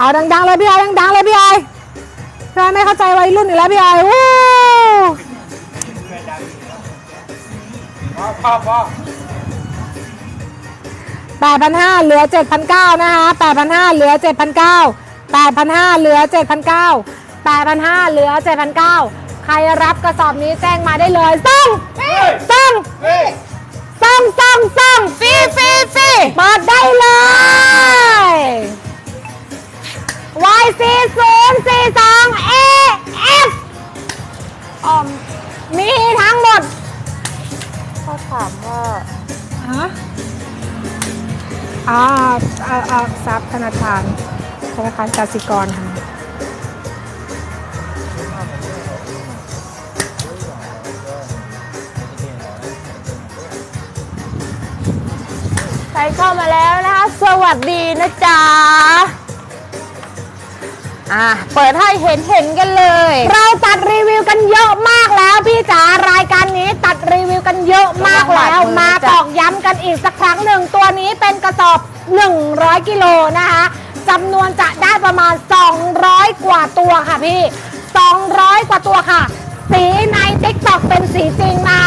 เอาดังๆเลยพี่ไอ้ดังๆเลยพี่ไอ้พี่ไอ้ไม่เข้าใจวัยรุ่นอีกแล้วพี่ไอ้วู้พ่อพ่อพ่อแปดพันห้าเหลือเจ็ดพันเก้านะคะแปดพันห้าเหลือเจ็ดพันเก้าแปดพันห้าเหลือเจ็ดพันเก้าแปดพันห้าเหลือเจ็ดพันเก้าใครรับกระสอบนี้แจ้งมาได้เลยส่งส่งเฮ้ยส่งส่งส่งฟรีฟรีฟรีเปิดได้เลย YC 0 4 2 AF อ๋อมีทั้งหมดเขาถามว่าฮะอ่าอ่าอ่าทรัพย์ธนาคารธนาคารกสิกรค่ะใครเข้ามาแล้วนะคะ สวัสดีนะจ๊ะ อะเปิดให้เห็นเห็นกันเลย เราตัดรีวิวกันเยอะมากแล้วพี่จ๋ารายการนี้ตัดรีวิวกันเยอะมากแล้ว มาตอกย้ำกันอีกสักครั้งหนึ่งตัวนี้เป็นกระสอบ 100 กิโลนะคะจำนวนจะได้ประมาณ 200 กว่าตัวค่ะพี่ 200 กว่าตัวค่ะ สีใน t ิ k t o k เป็นสีจริงนะ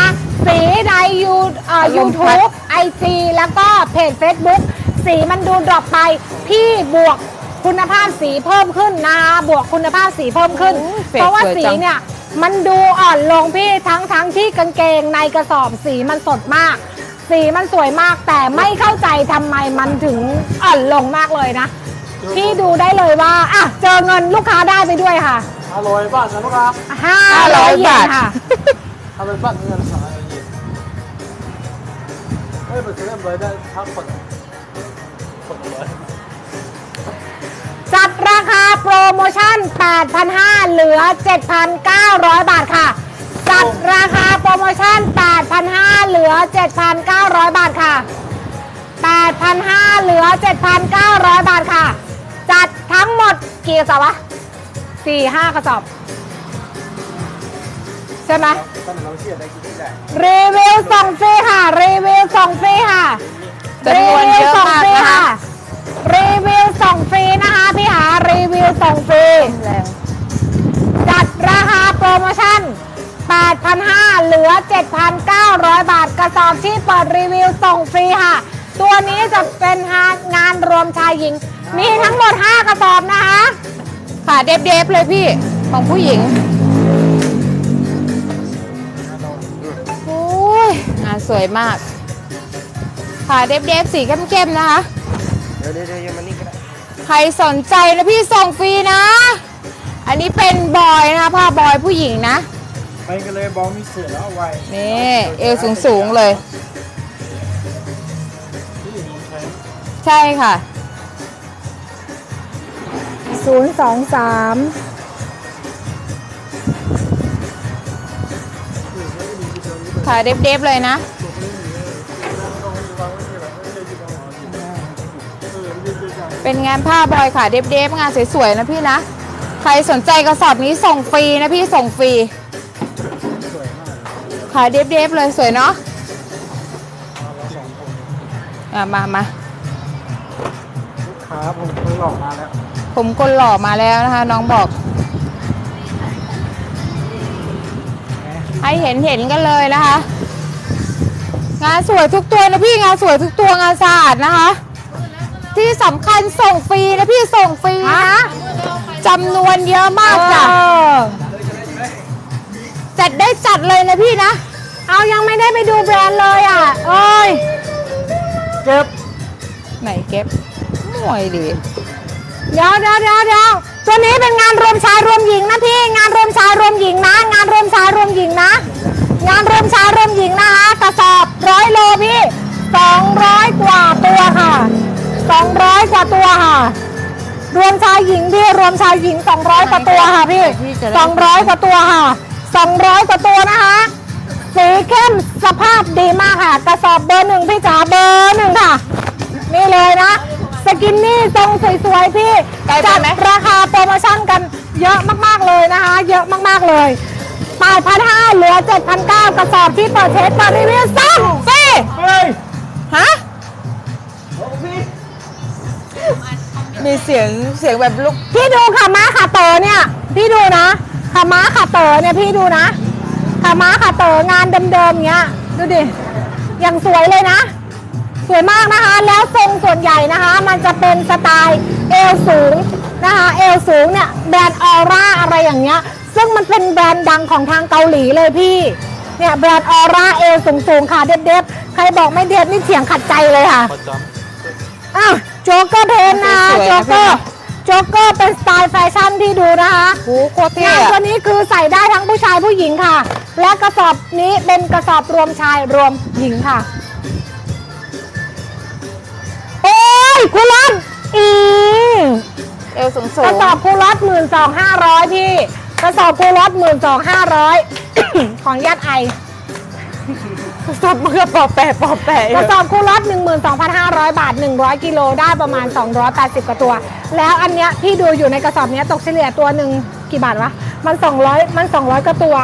สีในยูเอ่ออารมณ์พัด YouTube IG แล้วก็เพจ Facebook สีมันดูดรอปไป พี่บวก คุณภาพสีเพิ่มขึ้นนะคะบวกคุณภาพสีเพิ่มขึ้น โอ้ยเฟซเพราะว่าสวยสีจัง เนี่ย มันดูอ่อนลงพี่ทั้งทั้งที่กางเกงในกระสอบสีมันสดมาก สีมันสวยมากแต่ไม่เข้าใจทำไมมันถึงอ่อนลงมากเลยนะ พี่ดูได้เลยว่าอะเจอเงินลูกค้าได้ไปด้วยค่ะอร่อยบ้านนะลูกครับ500เยนบาทค่ะ ทำเป็นบ้านเงินสายเฮ้ยเป็นเรื่องเลยได้ทั้งคนคนเลยจัด ราคาโปรโมชั่น 8,500 เหลือ 7,900 บาทค่ะ จัดราคาโปรโมชั่น 8,500 เหลือ 7,900 บาทค่ะ 8,500 เหลือ 7,900 บาทค่ะ จัดทั้งหมดกี่กระสอบวะ4 5 กระสอบ ใช่ไหมตอนนั้นเราเชื่อได้กินได้รีวิวส่งฟรีค่ะ รีวิวส่งฟรีค่ะจำนวนเยอะมากนะคะ รีวิวส่งฟรีนะคะพี่หารีวิวส่งฟรีแล้วจัดราคาโปรโมชั่น 8,500 เหลือ 7,900 บาทกระสอบที่เปิดรีวิวส่งฟรีค่ะ ตัวนี้จะเป็นงานรวมชายหญิง มีทั้งหมด 5 กระสอบนะคะค่ะเดฟเดฟเลยพี่ของผู้หญิงโอ้ยงานสวยมากค่ะเดฟเดฟสีเข้มๆนะคะเดี๋ยวเดี๋ยวเดี๋ยวมันนี่ก็ได้ใครสนใจนะพี่ส่งฟรีนะ อันนี้เป็นบอยนะคะผ้าบอยผู้หญิงนะไปกันเลยบอลมีเสือแล้วไวนี่เอวสูงๆเลย ที่หญิงใช้ใช่ค่ะ 023ค่ะเดฟๆเลยนะ เป็นงานผ้าบอยค่ะเดฟๆงานสวยๆนะพี่นะ ใครสนใจกระสอบนี้ส่งฟรีนะพี่ส่งฟรีค่ะเดฟๆเลยสวยเนาะอะมามาลูกค้าผมเคยหลอกมาแล้ว ผมคนหล่อมาแล้วนะคะ น้องบอก ให้เห็นเห็นกันเลยนะคะ งานสวยทุกตัวนะพี่งานสวยทุกตัวงานสะอาดนะคะ ที่สำคัญส่งฟรีนะพี่ส่งฟรีนะจำนวนเยอะมากจ้ะเออจัดได้จัดเลยนะพี่นะ เอายังไม่ได้ไปดูแบรนด์เลยอะเอ้ยเก็บไหนเก็บห่วยดีเดี๋ยวเดี๋ยวเดี๋ยวเดี๋ยวตัวนี้เป็นงานรวมชายรวมหญิงนะพี่ งานรวมชายรวมหญิงนะ งานรวมชายรวมหญิงนะ งานรวมชายรวมหญิงนะคะกระสอบร้อยโลพี่สองร้อยกว่าตัวค่ะ สองร้อยกว่าตัวค่ะ รวมชายหญิงพี่รวมชายหญิงสองร้อยกว่าตัวค่ะพี่สองร้อยกว่าตัวค่ะสองร้อยกว่าตัวนะคะ สีเข้มสภาพดีมากค่ะ กระสอบเบอร์หนึ่งพี่จ๋าเบอร์หนึ่งค่ะ นี่เลยนะ สกินนี่ทรงสวยๆพี่ไกลไปจัดไหมราคาโปรโมชั่นกันเยอะมากๆเลยนะคะ เยอะมากๆเลย8,500เหลือ7,900กระสอบที่เปิดเทสเปิดรีวิวซ่งฟรีเฮ้ยฮะ มีเสียงเสียงแบบลูกพี่ดูขาม้าขาเต๋อเนี่ย พี่ดูนะขาม้าขาเต๋อเนี่ยพี่ดูนะขาม้าขาเต๋องานเดิมๆเงี้ย ดูดิอย่างสวยเลยนะ สวยมากนะคะ แล้วทรงส่วนใหญ่นะคะ มันจะเป็นสไตล์เอวสูงนะคะเอวสูงเนี่ยแบรนด์ออร่าอะไรอย่างเงี้ย ซึ่งมันเป็นแบรนด์ดังของทางเกาหลีเลยพี่เนี่ยแบรนด์ออร่าเอวสูงๆค่ะเด็ดๆใครบอกไม่เด็ดนี่เถียงขัดใจเลยค่ะประจอ้าว โจ๊กเกอร์เพนนะสวยๆนะโจ๊กเกอพี่ร์นะโจ๊กเกอร์เป็นสไตล์แฟชั่นที่ดูนะคะโอ้โหโคตรเท่งานอะตัวนี้คือใส่ได้ทั้งผู้ชายผู้หญิงค่ะ และกระสอบนี้เป็นกระสอบรวมชายรวมหญิงค่ะ โอ้ยคุรอดอีเอวสูงสูกระงสอบคูรอดหมื่นสองห้าร้อยพี่ กระสอบคูรอดหมื่นสองห้าร้อย ของญาติไอ สับมือปอแปะปอแปะกระสอบคูลอต12,500 บาท 100 กิโลได้ประมาณ 280 กว่าตัว แล้วอันเนี้ยพี่ดูอยู่ในกระสอบเนี้ยตกเฉลี่ยตัวหนึ่งกี่บาทวะ มัน 200 มัน 200กว่าตัว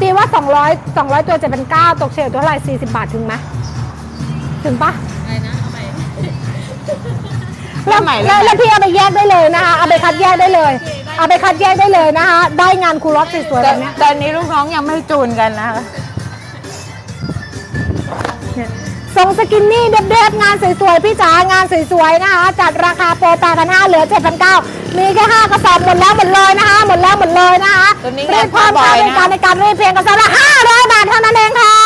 ตีว่า 200 200 ตัวจะเป็น 9 ตกเฉลี่ยตัวเท่าไหร่40 บาทถึงไหมถึงปะแล้วใหม่แล้วแล้วพี่เอาไปแยกได้เลยนะคะเอาไปคัดแยกได้เลย เอาไปคัดแยกได้เลยนะคะ ได้งานคูลอตสวยๆแต่แบบเนี้ยตอนนี้ลูกน้องยังไม่จูนกันนะคะ ทรงสกินนี่เด็ดๆงานสวยๆพี่จ๋างานสวยๆนะคะจัดราคาโปร8,500เหลือ 7,900มีแค่5กระสอบหมดแล้วหมดเลยนะคะหมดแล้วหมดเลยนะคะตัวนี้รีงานบความบ่ค่าอยในนะการในการรีบเพียงกระสอบละ500บาทเท่านั้นเองค่ะ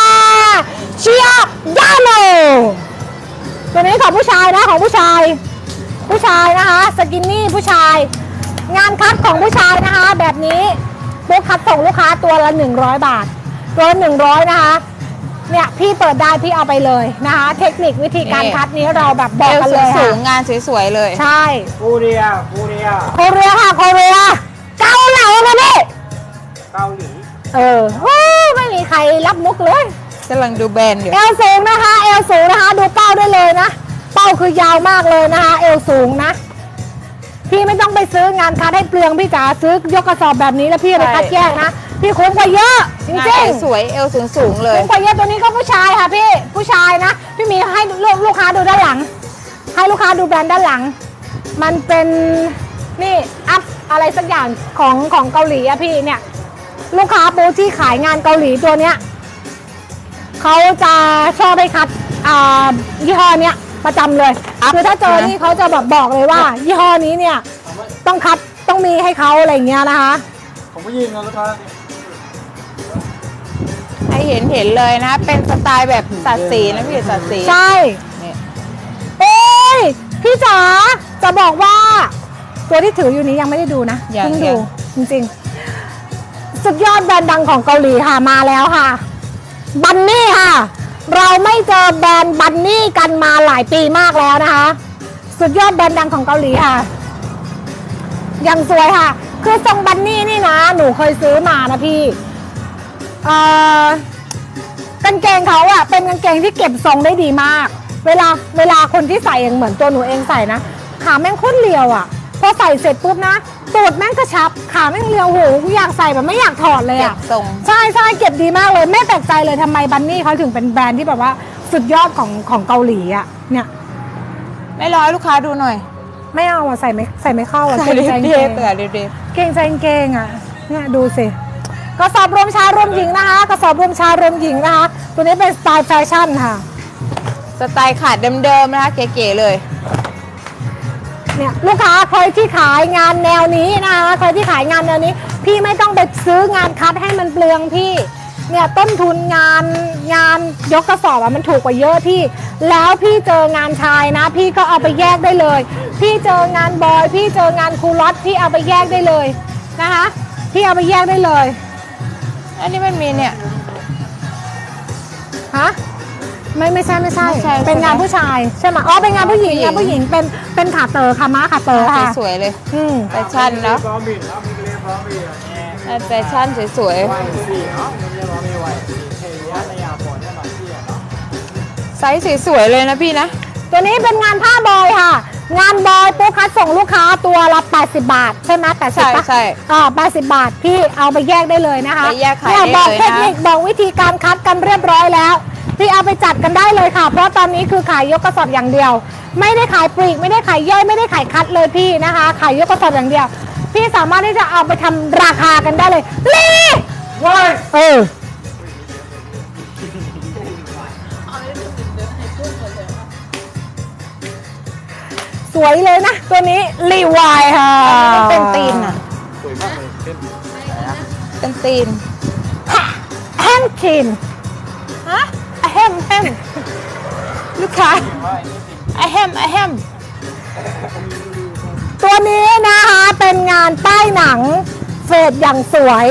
เชียร์ยาโลตัวนี้ของผู้ชายนะของผู้ชาย ผู้ชายนะคะสกินนี่ผู้ชาย งานคัดของผู้ชายนะคะ แบบนี้ปุ๊กคัดส่งลูกค้าตัวละ 100 บาท ตัวละ100นะคะ เนี่ยพี่เปิดได้พี่เอาไปเลยนะคะ เทคนิควิธีการนี่ คัดนี้เราแบบบเออกวกันสูเลงยสูค่ะงงานสวยๆเลย ใช่ำกูเรียกูเรียโคเรียค่ะโคเรียเกาเหลาเลยพี่เกาหลีเออโอ้ไม่มีใครรับมุกเลย กำลังดูแบรนด์อยู่ เอวสูงนะคะเอวสูงนะคะ ดูเป้าได้เลยนะ เป้าคือยาวมากเลยนะคะ เอวสูงนะ พี่ไม่ต้องไปซื้องานคัดให้เปลืองพี่จ๋าซื้อยกกระสอบแบบนี้แล้วพี่เอาไปคัดแยกนะ พี่คุ้มกว่าเยอะจงานริงสวยๆเอวสูงสูงๆเลย คุ้มกว่าเยอะตัวนี้ก็ผู้ชายค่ะพี่ผู้ชายนะพี่มีให้ลูกลูกค้าดูด้านหลัง ให้ลูกค้าดูแบรนด์ด้านหลัง มันเป็นนี่อัพอะไรสักอย่างของของเกาหลีอะพี่เนี่ย ลูกค้าปูที่ขายงานเกาหลีตัวเนี้ยเขาจะชอบให้คัดอ่ายี่ห้อเนี้ยประจำเลยอัพคือถ้าเจอนะนี่เขาจะแบบบอกเลยว่า ยี่ห้อนี้เนี่ย ต้องคัดต้องมีให้เขาอะไรอย่างเงี้ยนะคะ ผมไม่ยิงนะลูกค้าให้ เห็นเห็นเลยนะ เป็นสไตล์แบบสัดสีนะพี่สัดสีใช่นี่โอ้ยพี่จ๋าจะบอกว่า ตัวที่ถืออยู่นี้ยังไม่ได้ดูนะยังเพิ่งยัดูงจริงๆ สุดยอดแบรนด์ดังของเกาหลีค่ะมาแล้วค่ะ บันนี่ค่ะ เราไม่เจอแบรนด์บันนี่กันมาหลายปีมากแล้วนะคะ สุดยอดแบรนด์ดังของเกาหลีค่ะยังสวยค่ะ คือทรงบันนี่นี่นะ หนูเคยซื้อมานะพี่ เอ่อกางเกงเขาอะเป็นกางเกงที่เก็บทรงได้ดีมาก เวลาเวลาคนที่ใส่อย่างเหมือนตัวหนูเองใส่นะ ขาแม่งโคตรเรียวอะพอใส่เสร็จปุ๊บนะตูดแม่งกระชับ ขาแม่งเรียวโหกูอยากใส่แบบไม่อยากถอดเลยเก็อะบทรง ใช่ใช่เก็บดีมากเลยไม่แปลกใจเลยทำไมบันนี่เขาถึงเป็นแบรนด์ที่แบบว่าสุดยอดของของเกาหลีอะเนี่ย ไม่ร้อยลูกค้าดูหน่อยไม่เอาอะใส่ไม่ใส่ไม่เข้าอะใส่เกรงใจเด็กางดเกเด็งดเด็ดเด็ดเกรงใจกางเกงอะเนี่ยดูสิ กระสอบรวมชายรวมหญิงนะคะ กระสอบรวมชายรวมหญิงนะคะ ตัวนี้เป็นสไตล์แฟชั่นค่ะ สไตล์ขาดเดิมๆนะคะเก๋ๆเลยเนี่ยลูกค้าใครที่ขายงานแนวนี้นะคะใครที่ขายงานแนวนี้ พี่ไม่ต้องไปซื้องานคัดให้มันเปลืองพี่เนี่ยต้นทุนงานงานยกกระสอบอะมันถูกกว่าเยอะพี่ แล้วพี่เจองานชายนะ พี่ก็เอาไปแยกได้เลย พี่เจองานบอย พี่เจองานคูลอตพี่เอาไปแยกได้เลยนะคะ พี่เอาไปแยกได้เลย อันนี้มันมีเนี่ยฮะไม่ไม่ใช่ไม่ใช่ ไม่ใช่เป็นงานใช่ไหมผู้ชายใช่ไหมอ๋อเป็นงานผู้หญิงผู้หญิง งานผู้หญิงเป็นเป็นขาเตอร์ค่ะม้าขาเตอร์ค่ะสวยๆเลยอืมแฟชั่นเนาะพร้อมบินเนาะมีเรียพร้อมบินเนี่ยแฟชั่นสวยไหวสี่เนาะมีเรียพร้อมมีไหวสี่เฮียในยาฝนเนี่ยหน่อยที่เนาะๆไซส์สวยๆเลยนะพี่นะ ตัวนี้เป็นงานผ้าบอยค่ะ งานบอยปุ๊บคัดส่งลูกค้าตัวละ80 บาท ใช่ไหมแปดสิบใช่ปะใช่อ่า80บาทพี่เอาไปแยกได้เลยนะคะไปแยกขายเนี่ได้บอกเลยนะเทคนิคบอกวิธีการคัดกันเรียบร้อยแล้ว พี่เอาไปจัดกันได้เลยค่ะ เพราะตอนนี้คือขายยกกระสอบอย่างเดียว ไม่ได้ขายปลีกไม่ได้ขายย่อยไม่ได้ขายคัดเลยพี่นะคะขายยกกระสอบอย่างเดียว พี่สามารถที่จะเอาไปทำราคากันได้เลยลีว้ายเออ สวยเลยนะ ตัวนี้รีวายค่ะมันเป็นตีนอะ สวยมากเลยเข้มเป็นตีนแฮมชินฮะอะแฮมแฮมลูกค้าว่าไอ้นี่สิอะแฮมอะแฮมตัวนี้นะคะเป็นงานป้ายหนังเฟดอย่างสวย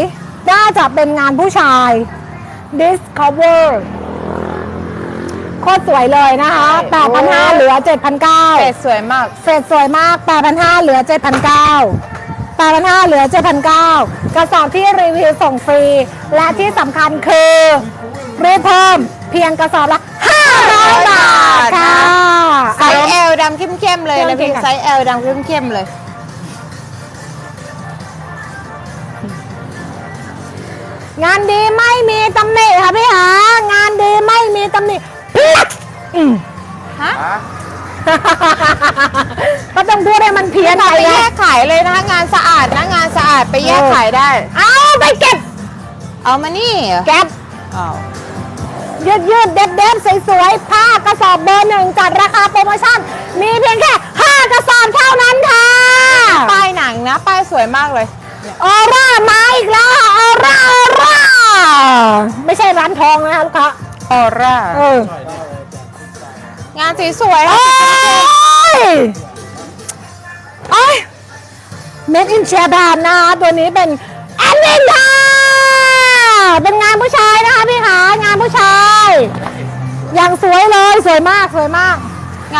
น่าจะเป็นงานผู้ชาย Discover โค ตรสวยเลยนะคะ8,500เหลือ7,900เป็ดสวยมากเฟดสวยมาก 8,500เหลือ 7,900 8,500เหลือ 7,900กระสอบที่รีวิวส่งฟรี และที่สำคัญคือรีบเพิ่มเพียงกระสอบละ500 บาทค่ะ ไซส์ L ดำเข้มๆเลยนะพี่โอเคค่ะไซส์ L ดำเข้มๆเลย งานดีไม่มีตำหนิค่ะพี่หางานดีไม่มีตำหนิเพียกอืม ฮะฮะก็ต้องพูดให้มันเพี้ยนไปไปแยนะกขายเลยนะคะงานสะอาดนะงานสะอาดไปแยกขายได้ เอาไปเก็บเอามานี่เหรอเก็บอ้าวยืดยืดๆเด็ดเด็ดๆสวยๆผ้ากระสอบเบอร์หนึ่งจัดราคาโปรโมชั่น มีเพียงแค่ 5 กระสอบเท่านั้นค่ะ ป้ายหนังนะป้ายสวยมากเลย ออร่ามาอีกแล้วออร่าออร่า ไม่ใช่ร้านทองนะคะลูกค้า ออร่า เอองานสวยๆโอ้นะยโอ้ย Made in Japan นะคะตัวนี้เป็นแอนเวนดาเป็นงานผู้ชายนะคะพี่ขางานผู้ชาย อย่างสวยเลยสวยมากสวยมาก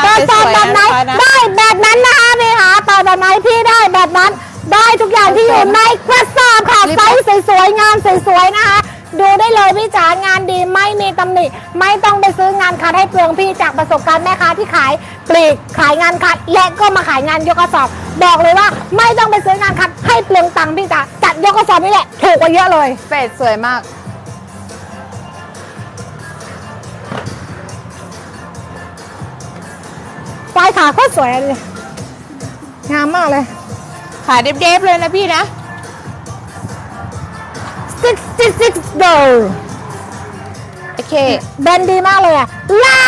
งานก็สตอวบยแบๆบไหนนะคะนะได้แบบนั้นนะคะพี่ขาตอบแบบไหนพี่ได้แบบนั้น ได้ทุกอย่างที่อยู่ในกระสอบค่ะไซส์สวยๆงานสวยๆนะคะ ดูได้เลยพี่จ๋างานดีไม่มีตำหนิไม่ต้องไปซื้องานคัดให้เปลืองพี่จากประสบการณ์แม่ค้าที่ขายปลีกขายงานคัดและก็มาขายงานยกกระสอบ บอกเลยว่าไม่ต้องไปซื้องานคัดให้เปลืองตังค์พี่จ๋าจัดยกกระสอบนี่แหละถูกกว่าเยอะเลยเฟดสวยมากปลายขาโคตรสวยเลยงามมากเลย ขายเดฟๆเลยนะพี่นะ 66 doll โอเค แบรนด์ดีมากเลยอะลา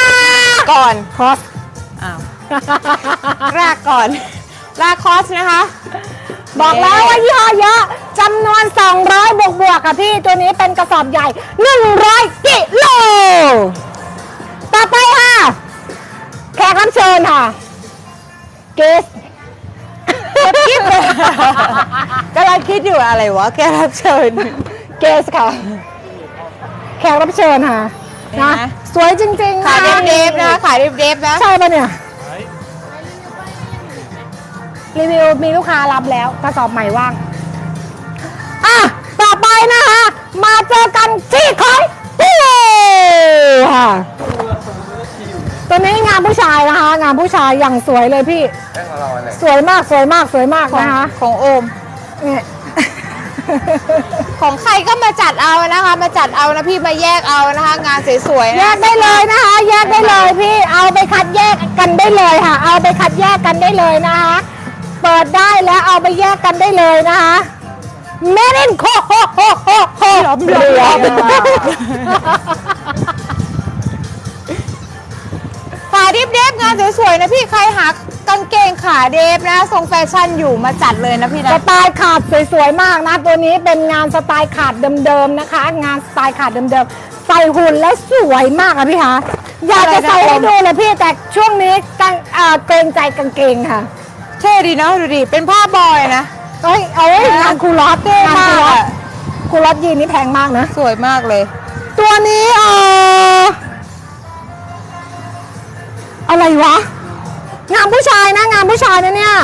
ก่อนคอสอ้าวรากก่อนรากคอสนะคะ บอกแล้วว่ายี่ห้อเยอะจำนวน 200 บวกบวกๆค่ะพี่ ตัวนี้เป็นกระสอบใหญ่ 100 กิโล ต่อไปค่ะ แขกรับเชิญค่ะเกสคิดเลยกำลังคิดอยู่อะไรวะแกรับเชิญ เกสค่ะ แขกรับเชิญค่ะเห็นนะไหมสวยจริงๆขายค่ะเดฟๆนะขายเดฟๆนะใช่ปะเนี่ยเฮ้ยรีวิวมีลูกค้ารับแล้วกระสอบใหม่ว่าง อะ ต่อไปนะคะ มาเจอกันที่ของพี่ค่ะตัวนี้งานผู้ชายนะคะ งานผู้ชายอย่างสวยเลยพี่แค่ของเราอะไรสวยมากสวยมากสวยมากของนะคะ ของโอมเนี่ย ของใครก็มาจัดเอานะคะ มาจัดเอานะพี่มาแยกเอานะคะ งานสวยๆแยนะกได้เลยนะคะ แยกได้เลยพี่เอาไปคัดแยกกันได้เลยค่ะ เอาไปคัดแยกกันได้เลยนะคะ เปิดได้แล้วเอาไปแยกกันได้เลยนะคะเมรินโคโคโคโคโคเหลือขาดิฟเดฟงานสวยๆนะพี่ใครหา กางเกงขาเดฟนะทรงแฟชั่นอยู่มาจัดเลยนะพี่สนะไตล์ขาดสวยๆมากนะ ตัวนี้เป็นงานสไตล์ขาดเดิมๆนะคะ งานสไตล์ขาดเดิมๆใส่หุ่นแล้วสวยมากอะพี่คะอยากจะใส่ให้ดูเลยพี่แต่ช่วงนี้กังเอ่อเกรงใจกางเกงค่ะเท่ดีเนาะดูดิเป็นผ้าบอยนะ เอ้ยเอาไว้งานคูลอสเท่งานมาคูกลอสอะคูลอสยีนนี่แพงมากนะ สวยมากเลย ตัวนี้เอออะไรวะ งานผู้ชายนะงานผู้ชายนะเนี่ย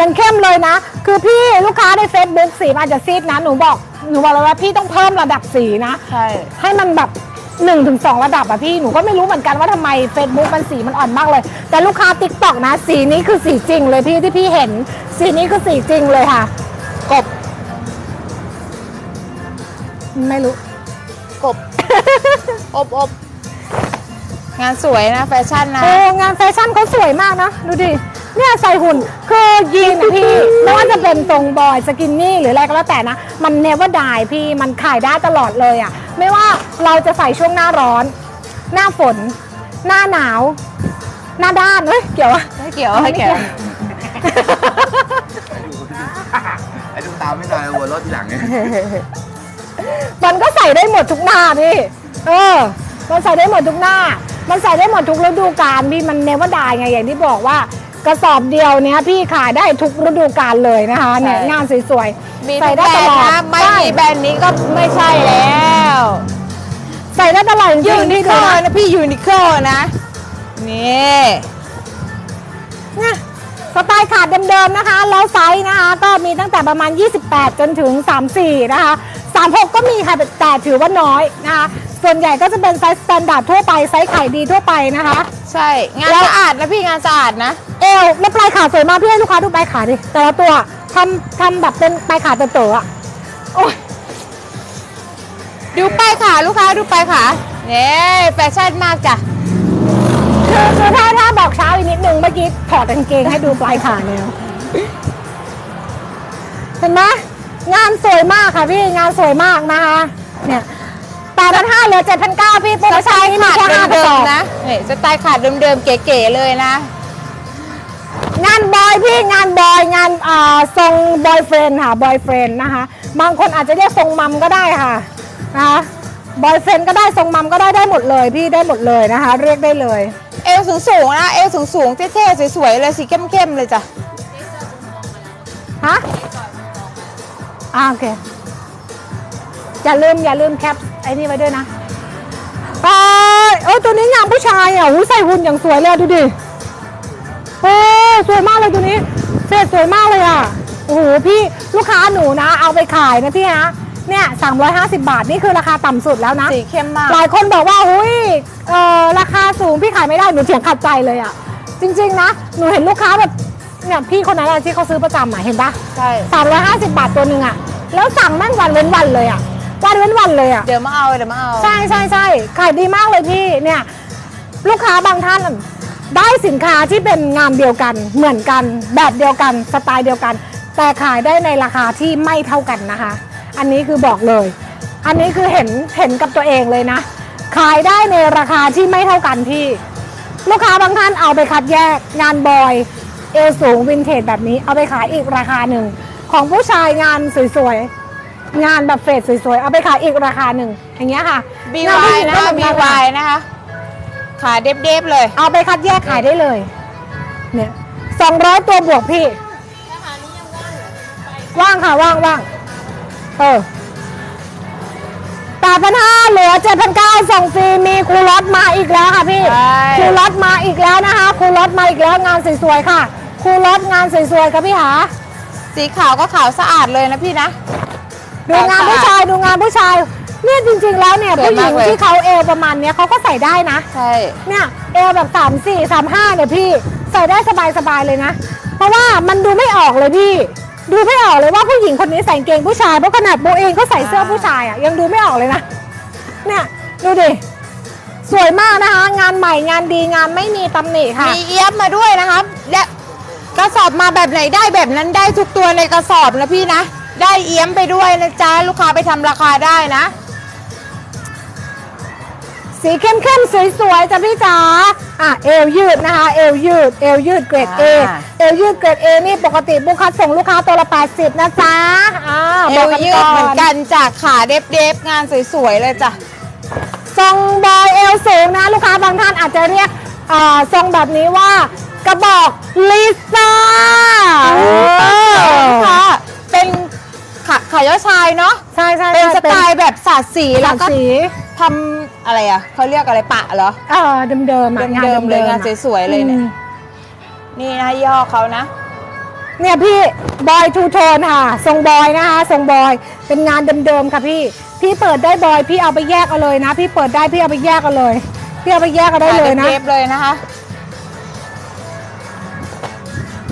ยังเข้มเลยนะ คือพี่ลูกค้าใน Facebook สีมันอาจจะซีดนะ หนูบอกหนูบอกเลยว่าพี่ต้องเพิ่มระดับสีนะ ใช่ ให้มันแบบ1นถึงสระดับอะพี่หนูก็ไม่รู้เหมือนกันว่าทำไม Facebook มันสีมันอ่อนมากเลย แต่ลูกค้าติ๊กตอกนะ สีนี้คือสีจริงเลยพี่ที่พี่เห็น สีนี้คือสีจริงเลยค่ะ กบ ไม่รู้ กบ อบอบ งานสวยนะแฟชั่นนะ โอ้งานแฟชั่นเขาสวยมากนะ ดูดิ เนี่ยใส่หุ่น คือยีนอะพี่ไม่ว่าจะเป็นทรงบอยสกินนี่หรืออะไรก็แล้วแต่นะ มันเนว่าดายพี่มันขายได้ตลอดเลยอะ่ะ ไม่ว่าเราจะใส่ช่วงหน้าร้อน หน้าฝน หน้าหนาว หน้าด้านเฮ้ยเกี่ยวอะไม่เกี่ยวไม่เกี่ยวไอ้ดูตามไม่ได้หัวรถทีหลังไงมันก็ใส่ได้หมดทุกหน้าพี่ เออ มันใส่ได้หมดทุกหน้า มันใส่ได้หมดทุกฤดูกาลพี่มันเนว่าดายไงอย่างที่บอกว่ากระสอบเดียวเนี้ยพี่ขายได้ทุกฤดูกาลเลยนะคะเนี่ยใช่งานสวยมีๆใส่ทุกได้แบรตนลด์อดนะไม่ใช่มีแบรนด์นี้ก็ไม่ใช่แล้วใส่ได้ตลอดจริยูงๆนิพี่โคดูนะนะพี่ยูนิโคนะนี่เนี่ยสไตล์ขาดเดิมๆนะคะ แล้วไซส์นะคะ ก็มีตั้งแต่ประมาณ 28 จนถึง 34 นะคะ 36 ก็มีค่ะแต่ถือว่าน้อยนะคะ ส่วนใหญ่ก็จะเป็นไซส์สแตนดาร์ดทั่วไปไซส์ขายดีทั่วไปนะคะ ใช่ งานแล้ว สะอาดนะพี่งานสะอาดนะ เอวแล้วปลายขาสวยมากพี่ให้ลูกค้าดูปลายขาดิแต่ละตัวทำทำแบบเป็นปลายขาเต๋อๆอะโอ้ยดูป้ายขาลูกค้าดูป้ายขาเนี่ยแฟชั่นมากจ้ะ คือคือถ้าถ้าบอกเช้าอีกนิดนึงเมื่อกี้ถอดกางเกงให้ดูปลายขาแล้วเห็นไหมงานสวยมากค่ะพี่งานสวยมากนะคะ เนี่ยแปดพันห้าเหลือเจ็ดพันเก้าพี่โปรโมชั่นนี้มีขาดแค่ห้ากระเดิสอมบๆนะนี่สไตล์ขาดเดิมๆเก๋ๆเลยนะ งานบอยพี่งานบอยงานอ่าทรงบอยเฟรนค่ะบอยเฟรนนะคะ บางคนอาจจะเรียกทรงมัมก็ได้ค่ะนะคะบอยเฟรนก็ได้ทรงมัมก็ได้ได้หมดเลย พี่ได้หมดเลยนะคะ เรียกได้เลย เอวสูงๆนะเอวสูงๆเท่ๆสวยๆเลยสีเข้มๆเลยจ้ะ ฮะอ่าโอเค อย่าลืมอย่าลืมแคปไอ้นี่ไว้ด้วยนะเอ้ยเออตัวนี้งามผู้ชายอะหูใส่หุ่นอย่างสวยเลยอะดูดิโอ้สวยมากเลยตัวนี้เฟสสวยมากเลยอะโอ้โหพี่ลูกค้าหนูนะ เอาไปขายนะพี่นะเนี่ย350บาท นี่คือราคาต่ำสุดแล้วนะ สีเข้มมาก หลายคนบอกว่าอุ้ยเออราคาสูงพี่ขายไม่ได้หนูเถียงขัดใจเลยอะ จริง ๆ นะ หนูเห็นลูกค้าแบบเนี่ยพี่คนนั้นอะที่เขาซื้อประจำอะเห็นปะใช่สามร้อยห้าสิบบาทตัวหนึ่งอะ แล้วสั่งแม่งวันเว้นวันเลยอะ วันเว้นวันเลยอะเดี๋ยวมาเอาเดี๋ยวมาเอาใช่ใช่ใช่ขายดีมากเลยพี่เนี่ยลูกค้าบางท่านได้สินค้าที่เป็นงานเดียวกัน เหมือนกัน แบบเดียวกันสไตล์เดียวกัน แต่ขายได้ในราคาที่ไม่เท่ากันนะคะ อันนี้คือบอกเลย อันนี้คือเห็นเห็นกับตัวเองเลยนะ ขายได้ในราคาที่ไม่เท่ากันพี่ ลูกค้าบางท่านเอาไปคัดแยก งานบอยเอวสูงวินเทจแบบนี้เอาไปขายอีกราคาหนึ่งของผู้ชายงานสวยๆ งานแบบเฟสสวยๆ เอาไปขายอีกราคาหนึ่งอย่างเงี้ยค่ะ บีงานวาผู้ยหญิงนะก็แบบบีนั้นวายนะคะ ขาเด็บๆเลย เอาไปคัดแยกขายได้เลย เนี่ยสองร้อยตัวบวกพี่ว่างค่ะว่างว่างเออแปดพันห้าเหลือเจ็ดพันเก้าส่งฟรีมีครูรถมาอีกแล้วค่ะพี่ใช่ครูรถมาอีกแล้วนะคะครูรถมาอีกแล้วงานสวยๆค่ะครูรถงานสวยๆค่ะพี่หาสีขาวก็ขาวสะอาดเลยนะพี่นะ ดูงานผู้ชายดูงานผู้ชายเนี่ยจริง ๆ แล้วเนี่ยสวยผู้หญิมากงเลย ที่เขาเอวประมาณเนี้ยเขาก็ใส่ได้นะ ใช่ เนี่ยเอวแบบสามสี่สามห้าเนี่ยพี่ใส่ได้สบายๆเลยนะ เพราะว่ามันดูไม่ออกเลยพี่ ดูไม่ออกเลยว่าผู้หญิงคนนี้ใส่กางเกงผู้ชายเพราะขนาดโบเองก็ใส่เสื้อผู้ชายอะยังดูไม่ออกเลยนะ เนี่ยดูดิสวยมากนะคะ งานใหม่งานดีงานไม่มีตำหนิค่ะ มีเอี้ยมมาด้วยนะครับและกระสอบมาแบบไหนได้แบบนั้นได้ทุกตัวในกระสอบนะพี่นะ ได้เอี้ยมไปด้วยนะจ๊ะลูกค้าไปทำราคาได้นะ สีเข้มๆสวยๆจ้ะพี่จ๋าอะเอวยืดนะคะ เอวยืด เอวยืดเกรด A อ่าเอวยืดเกรด A นี่ปกติบุคคัดส่งลูกค้าตัวละ80นะจ๊ะอ่าเอบอวกกันยืดก่เหมือนกันจากขาเด็บๆงานสวยๆเลยจ้ะทรงบอยเอวสูงนะ ลูกค้าบางท่านอาจจะเรียกอ่าทรงแบบนี้ว่ากระบอกลิซ่าลูกค้าเป็น ขาขายอชายเนาะใช่ใช่เป็นสไตล์แบบสาดสีหแล้ลัวกก็สีทำอะไรอะเขาเรียกอะไรปะเหรอเออเดิมๆอะงานเดิมๆเลยๆงานอะสวยๆเลยเนี่ยอืมนี่นะย่อเขานะ เนี่ยพี่บอยทูโทนค่ะทรงบอยนะคะทรงบอยเป็นงานเดิมๆค่ะพี่ พี่เปิดได้บอยพี่เอาไปแยกเอาเลยนะ พี่เปิดได้พี่เอาไปแยกเอาเลย พี่เอาไปแยกเอาได้เลยนะเทปเลยนะคะ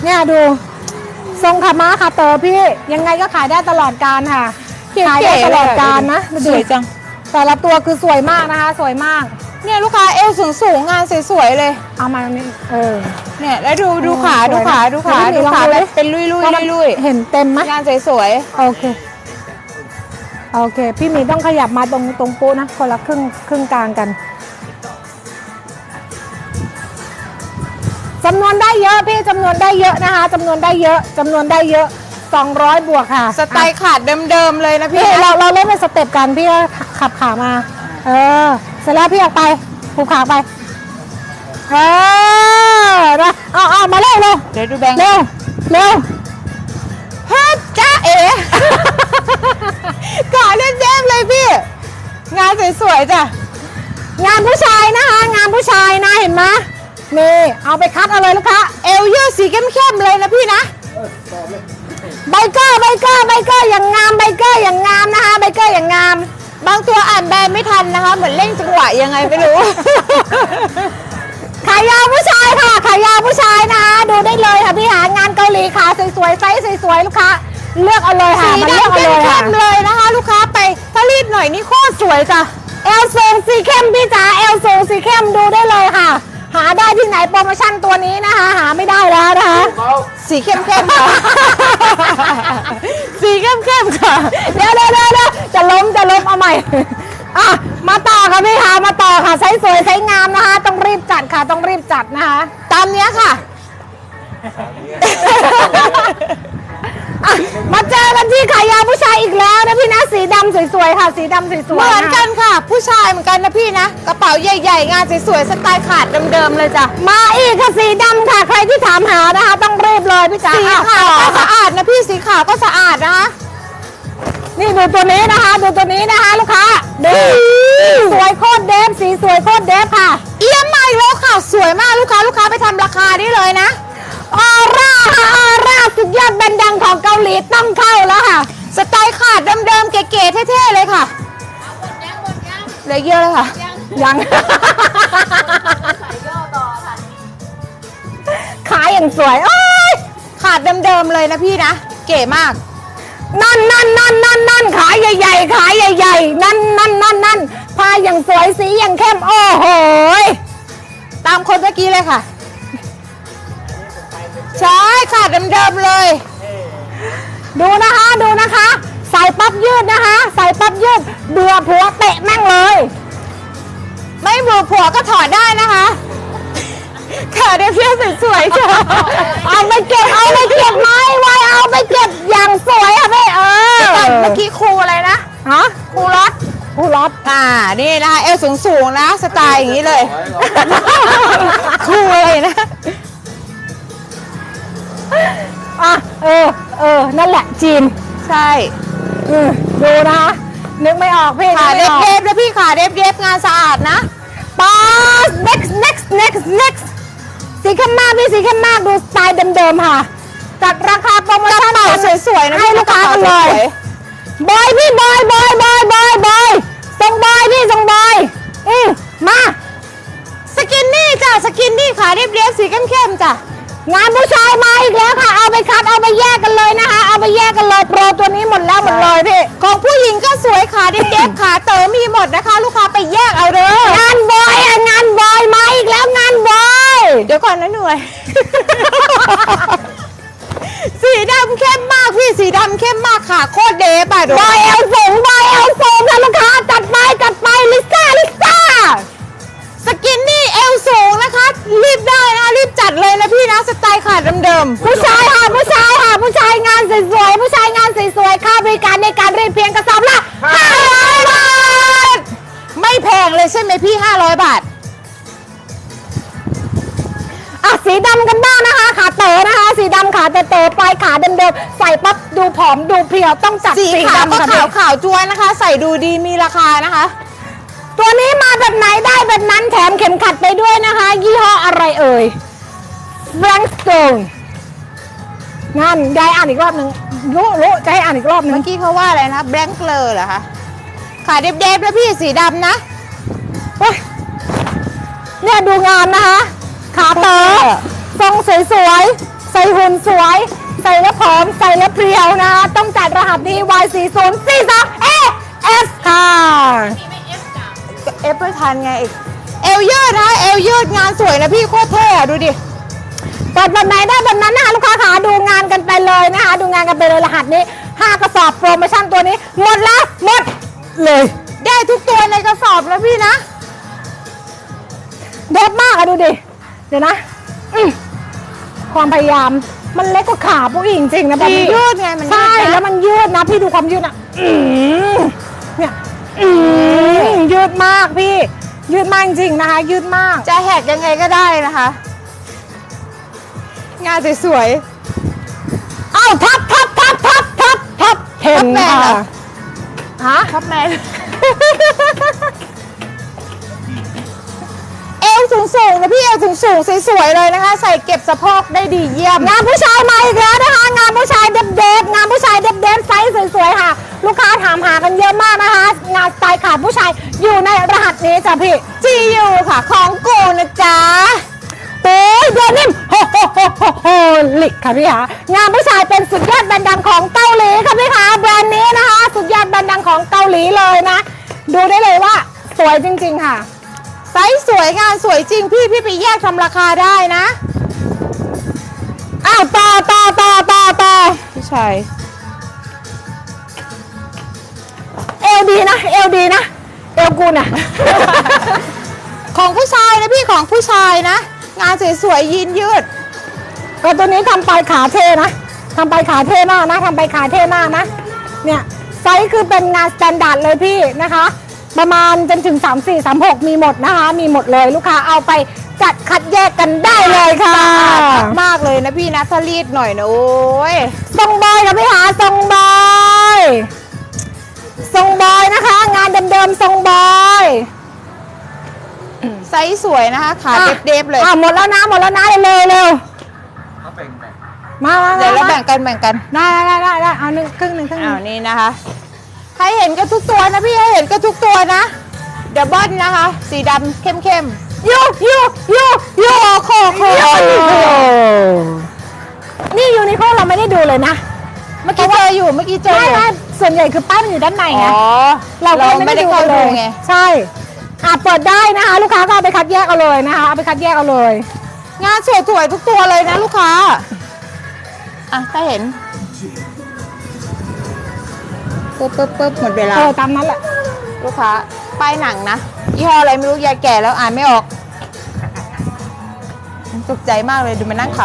เนี่ยดู ทรงขาม้าขาเตอพี่ยังไงก็ขายได้ตลอดการค่ะขายได้ตลอดการนะสวยจัง แต่ละตัวคือสวยมากนะคะ สวยมากเนี่ยลูกค้าเอวสูงสูงๆงานสวยๆเลย เอามานี่เออ เนี่ยแล้วดูดูขาสวยนะดูขาดูขาเดี๋ดูยวพี่ขาลองดูแบดิบเป็นลุยลุยว่ามันลุยเห็นเต็มไหมๆงานสวยโอเค โอเค พี่หมีต้องขยับมาตรงตรงปูนะ คนละครึ่งครึ่งกลางกัน จำนวนได้เยอะพี่จำนวนได้เยอะนะคะจำนวนได้เยอะจำนวนได้เยอะ 200 บวกค่ะๆสไตล์ขาดเดิมๆเลยนะพี่พี่นะเราเราเล่นเป็นสเต็ปกันพี่ก็ขับขามา เออ เสร็จแล้วพี่ออกไปผูกขาไปเออนะเอาเอามาเร็วเร็วเดี๋ยวดูแบงค์เร็วเร็วเฮ้ยจ้าเอ๋ขาเด็บๆเลยพี่ งานสวยๆจ้ะงานผู้ชายนะคะ งานผู้ชายนะเห็นไหม นี่เอาไปคัดเอาเลยลูกค้าเอวยืดสีเข้มๆเลยนะพี่นะไบเกอร์ไบเกอร์ไบเกอร์อย่างงามไบเกอร์อย่างงามนะคะไบเกอร์อย่างงาม บางตัวอ่านแบรนด์ไม่ทันนะคะ เหมือนเร่งจังหวะยังไงไม่รู้ ขายาวผู้ชายค่ะขายาวผู้ชายนะคะดูได้เลยค่ะพี่หางานเกาหลีขาสวยๆไซส์สวยๆลูกค้าเลือกเอาเลยค่ะสีมาเลือกดำเอาเลยเข้ค่ะมๆเลยนะคะ ลูกค้าไปถ้ารีดหน่อยนี่โคตรสวยจ้ะเอลสูงสีเข้มพี่จ๋าเอลสูงสีเข้มดูได้เลยค่ะ หาได้ที่ไหนโปรโมชั่นตัวนี้นะคะหาไม่ได้แล้วนะคะสีเข้มๆค่ะ สีเข้มๆค่ะเดี๋ยวเดี๋ยวเดี๋ยวเดี๋ยวจะล้มจะล้มเอาใหม่อะมาต่อค่ะพี่ค่ะมาต่อค่ะไซส์สวยไซส์งามนะคะ ต้องรีบจัดค่ะต้องรีบจัดนะคะ ตามเนี้ยค่ะ อะมาเจอกันที่ขายาวผู้ชายอีกแล้วนะพี่นะสีดำสวยๆค่ะ สีดำสวยๆเหมือนกัะนค่ะ ผู้ชายเหมือนกันนะพี่นะ กระเป๋าใหญ่ๆ งานสวยๆสไตล์ขาดเดิมๆเลยจ้ะมาอีกค่ะสีดำค่ะ ใครที่ถามหานะคะ ต้องรีบเลยพี่จ๋าสีอะขาวต่ก็อค่ะสะอาดนะพี่สีขาวก็สะอาดนะคะ นี่ดูตัวนี้นะคะ ดูตัวนี้นะคะ ลูกค้าดูสวยโคตรเดฟสีสวยโคตรเดฟค่ะ เอี้ยมมาอีกแล้วค่ะ สวยมากลูกค้าลูกค้าไปทำราคาได้เลยนะ ออร่าค่ะออร่าสุดยอดแบรนด์ดังของเกาหลีต้องเข้าแล้วค่ะ สไตล์ขาดเดิมๆเก๋ๆเท่ๆเลยค่ะเหลือเยอะเลยค่ะ ยัง ขายอย่างสวยโอ้ยขาดเดิมๆเลยนะพี่นะ เก๋มาก นั่นนั่นนั่นนั่นนั่นขายใหญ่ๆขายใหญ่ๆนั่นนั่นนั่นนั่นผ้าอย่างสวยสีอย่างเข้มโอ้โหตามคนเมื่อกี้เลยค่ะ ใช่ขาดเดิมๆเลย ดูนะคะดูนะคะ ใส่ปั๊บยืดนะคะ ใส่ปั๊บยืดเบื่อผัวเตะแม่งเลย ไม่เบื่อผัวก็ถอดได้นะคะขาเดียวเพี้ยวสวยๆจ้ะเอาไปเก็บเอาไปเก็บไม้ไว้เอาไปเก็บอย่างสวยอะพี่เออแต่เมื่อกี้ครูอะไรนะฮะครูรถผู้รับอ่านี่นะคะเอวสูงสูงๆนะสไตล์อย่างนี้เลยครูอะไรนะ อะเออเออนั่นแหละจีนใช่อืมดูนะคะนึกไม่ออกพี่ขานึกเด็ไม่ออกบเด็บๆนะพี่ขาเด็บเด็บๆงานสะอาดนะ ปาส next next next next สีเข้มมากพี่สีเข้มมากดูสไตล์เดิมๆค่ะ จัดราคาโปรโมชั่นกระเป๋าสวยๆนะให้พี่ลูกค้ากันเลยสวยบอยพี่บอยบอยบอยบอยบอยส่งบอยพี่ส่งบอยอืมมาๆสกินนี่จ้ะสกินนี่ขาเด็บเด็บๆสีเข้มๆจ้ะ งานผู้ชายมาอีกแล้วค่ะ เอาไปคัดเอาไปแยกกันเลยนะคะ เอาไปแยกกันเลยโปรตัวนี้หมดแล้วหมดเลยพี่ของผู้หญิงก็สวยขาเด็บเด็บๆขาเต๋อมีหมดนะคะ ลูกค้าไปแยกเอาเด้องานบอยอะงานบอยมาอีกแล้วงานบอยเดี๋ยวก่อนนะหน่วย สีดำเข้มมากพี่สีดำเข้มมากค่ะโคตรเดฟอะดู บอยเอลสูงบอยเอลสูงนะลูก ดเดิม ผู้ชายค่ะผู้ชายค่ะผู้ชายงานสวยๆผู้ชายงานสวยๆค่าบริการในการรีดเพียงกระสอบละ500บาทๆไม่แพงเลยใช่ไหมพี่ 500 บาทอะสีดำกันบ้างนะคะ ขาเต๋อนะคะ สีดำขาเต๋อๆปลายขาเดิมๆใส่ปั๊บดูผอมดูเพรียวต้องจัดสีสีขาวก็ดำค่ะขาวพี่ ขาวจวนนะคะ ใส่ดูดีมีราคานะคะ ตัวนี้มาแบบไหนได้แบบนั้นแถมเข็มขัดไปด้วยนะคะ ยี่ห้ออะไรเอ่ย Blackstone นั่นยายอ่านอีกรอบหนึ่งรู้รู้จะให้อ่านอีกรอบหนึ่งเมื่อกี้เขาว่าอะไรนะแบงค์เกลอเหรอคะขาเดฟๆแล้วพี่สีดำนะเฮ้ยเนี่ยดูงานนะคะ ขาเต๋อทรงสวยๆ ใส่หุ่นสวย ใส่แล้วผอม ใส่แล้วเพรียวนะคะต้องจัดรหัสนี้ Y 4 0 4 2 A S ค่ะเอฟไม่ทันไงอีกวยืดนะคะเอวยืดงานสวยนะพี่โคตรเท่อะดูดิเปิดแบบไหนได้แบบนั้นนะคะลูกค้าขาดูงานกันไปเลยนะคะดูงานกันไปเลยรหัสนี้ 5 กระสอบโปรโมชั่นตัวนี้ หมดแล้วหมดเลย ได้ทุกตัวในกระสอบแล้วพี่นะเด็ดมากอะดูดิ เดี๋ยวนะอืมความพยายามมันเล็กกว่าขาผู้หญิงจริงนะแบบมันนี้ยืดไงมันยืดใช่นะแล้วมันยืดนะพี่ดูความยืดอะอืมเนี่ยอืมยืดมากพี่ ยืดมากจริงนะคะ ยืดมาก จะแหกยังไงก็ได้นะคะ งานสวยเอ้าทับทับทับทับทับทับเห็นทับแมนเหรอฮะๆครับแมนเอวสูงสูงๆนะพี่เอวสูงสูงๆสวยๆเลยนะคะ ใส่เก็บสะโพกได้ดีเยี่ยม งานผู้ชายมาอีกแล้วนะคะ งานผู้ชายเด็บเด็บๆงานผู้ชายเด็บเด็บๆไซส์สวยๆค่ะ ลูกค้าถามหากันเยอะมากนะคะ งานสไตล์ขาดผู้ชายอยู่ในรหัสนี้จ้ะพี่จียูค่ะ ของกูนะจ๊ะ โอ้ยเดือนนิ่มโฮโฮโฮโฮโฮลิกค่ะพี่คะงานผู้ชายเป็นสุดยอดแบรนด์ดังของเกาหลีค่ะพี่คะแบรนด์นี้นะคะ สุดยอดแบรนด์ดังของเกาหลีเลยนะ ดูได้เลยว่าสวยจริง ๆ ค่ะไซส์สวยงานสวยจริงพี่พี่ไปแยกทำราคาได้นะอ้าวต่อต่อต่อต่อต่อพี่ชายเอลดีนะเอลดีนะเอลกูน่ะของผู้ชายนะพี่ของผู้ชายนะ งานสวยๆยีนยืดก็ตัวนี้ทำไปขาเทนะทำไปขาเทมากนะทำไปขาเทมากนะ เนี่ยไซส์คือเป็นงานสแตนดาร์ดเลยพี่นะคะ ประมาณจนถึง 3 4 3 6 มีหมดนะคะ มีหมดเลยลูกค้าเอาไปจัดคัดแยกกันได้เลยค่ะมากเลยนะพี่นะถ้ารีดหน่อยนะโอ้ยทรงบอยค่ะพี่หาทรงบอยทรงบอยนะคะ งานเดิมๆทรงบอย ไซส์สวยนะคะ ขาอะ เด็บๆเลยอะหมดแล้วนะหมดแล้วนะเร็วๆเร็วเขาเป็นแบบมามาเดี๋ยวเรามาแบ่งกันแบ่งกันได้ได้ได้ได้เอาหนึ่งครึ่งหนึ่งครึ่งหอ้านึ่วงนี่นะคะ ให้เห็นกันทุกตัวนะพี่ให้เห็นกันทุกตัวนะเดบเบิลนะคะ สีดำเข้มยูยูยูยูๆโคโคนี่ยูนิโคเราไม่ได้ดูเลยนะเมื่อกี้เจออยู่เมื่อกี้เจอไม่อยู่ไม่ส่วนใหญ่คือป้ายมันอยู่ด้านในไงอ๋อเราก็ไม่ได้เข้าดูไง ใช่ อะเปิดได้นะคะ ลูกค้าก็เอาไปคัดแยกเอาเลยนะคะเอาไปคัดแยกเอาเลย งานสวยๆทุกตัวเลยนะลูกค้า อะถ้าเห็นปึ๊บปึ๊บปึ๊บหมดเวลา เออตามนั้นแหละ ลูกค้าป้ายหนังนะยี่ห้ออะไรไม่รู้ยายแก่แล้วอ่านไม่ออกตกใจมากเลยดูมันนั่งข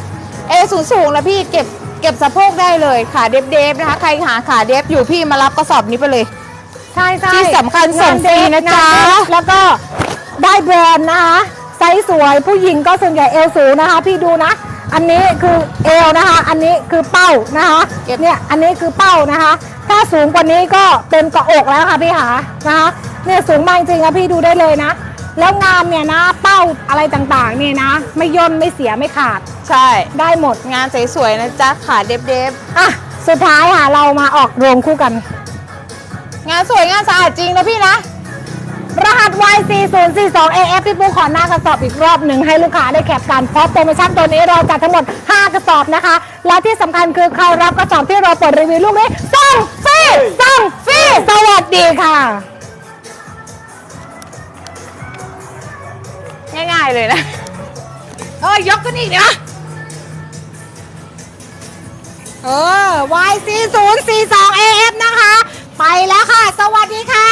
ำเอสูงสูงๆนะพี่เก็บเก็บสะโพกได้เลยขาเดฟเดฟๆนะคะ ใครหาขาเดฟอยู่พี่มารับกระสอบนี้ไปเลย ใช่ใช่ที่สำคัญส่งฟรีนะจ๊ะงาเด็กแล้วก็ได้แบรนด์นะคะไซส์สวยผู้หญิงก็ส่วนใหญ่เอวสูงนะคะ พี่ดูนะ อันนี้คือเอวนะคะ อันนี้คือเป้านะคะเนี่ยอันนี้คือเป้านะคะ ถ้าสูงกว่านี้ก็เป็นเกาะอกแล้วค่ะพี่หานะคะเนี่ยสูงมากจริงๆนะพี่ดูได้เลยนะแล้วงานเนี่ยนะเป้าอะไรต่างๆเนี่ยนะ ไม่ย่นไม่เสียไม่ขาด ใช่ ได้หมดงานสวยๆนะจ๊ะขาเดฟเดฟอะสุดท้ายค่ะเรามาออกโรงคู่กันๆ งานสวยงานสะอาดจริงนะพี่นะ รหัส Y4042AF พี่ปูขอหน้ากระสอบอีกรอบหนึ่งให้ลูกค้าได้แคปกันเพราะโปรโมชั่นตัวนี้เราจัดทั้งหมด 5 กระสอบนะคะ และที่สำคัญคือใครรับกระสอบที่เราเปิดรีวิวลูกนี้ส่งฟรีส่งฟรีสวัสดีค่ะ ง่ายๆเลยนะเออยกกันอีกนะเออ Y4042AF นะคะ ไปแล้วค่ะ สวัสดีค่ะ